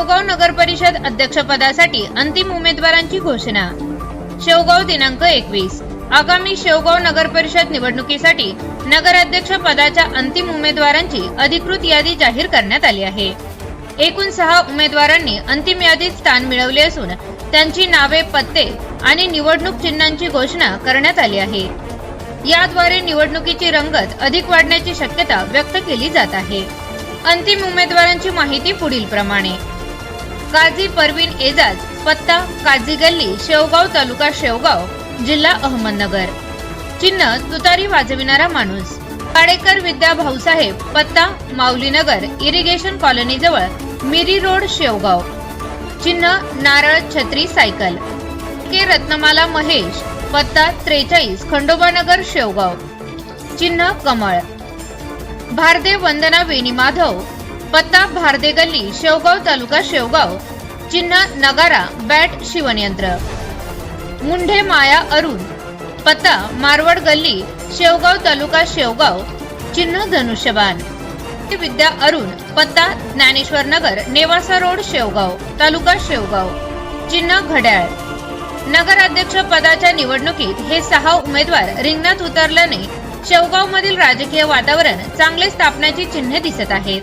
शेवगाव नगर परिषद अध्यक्षपदासाठी अंतिम उमेदवारांची घोषणा. शेवगाव दिनांक एकवीस. आगामी शेवगाव नगर परिषद निवडणुकीसाठी नगराध्यक्ष पदाच्या अंतिम उमेदवारांची अधिकृत यादी जाहीर करण्यात आली आहे. एकूण सहा उमेदवारांनी अंतिम यादीत स्थान मिळवले असून त्यांची नावे पत्ते आणि निवडणूक चिन्हांची घोषणा करण्यात आली आहे. याद्वारे निवडणुकीची रंगत अधिक वाढण्याची शक्यता व्यक्त केली जात आहे. अंतिम उमेदवारांची माहिती पुढील प्रमाणे काझी परवीन एजाज पत्ता काझी गल्ली शेवगाव तालुका शेवगाव जिल्हा अहमदनगर. चिन्ह तुतारी वाजविणारा माणूस. काडेकर विद्या भाऊसाहेब पत्ता माऊलीनगर इरिगेशन कॉलनी जवळ मिरी रोड शेवगाव. चिन्ह नारळ छत्री सायकल. के रत्नमाला महेश पत्ता त्रेचाळीस खंडोबानगर शेवगाव. चिन्ह कमळ. भारदे वंदना वेणी माधव पत्ता भारदे गल्ली शेवगाव तालुका शेवगाव चिन्ह नगारा बॅट शिवणयंत्र मुंढे माया अरुण पत्ता मारवड गल्ली शेवगाव तालुका शेवगाव चिन्ह धनुष्यबाण. विद्या अरुण पत्ता ज्ञानेश्वर नगर नेवासा रोड शेवगाव तालुका शेवगाव. चिन्ह घड्याळ. नगराध्यक्ष पदाच्या निवडणुकीत हे सहा उमेदवार रिंगणात उतरल्याने शेवगाव मधील राजकीय वातावरण चांगले स्थापण्याची चिन्हे दिसत आहेत.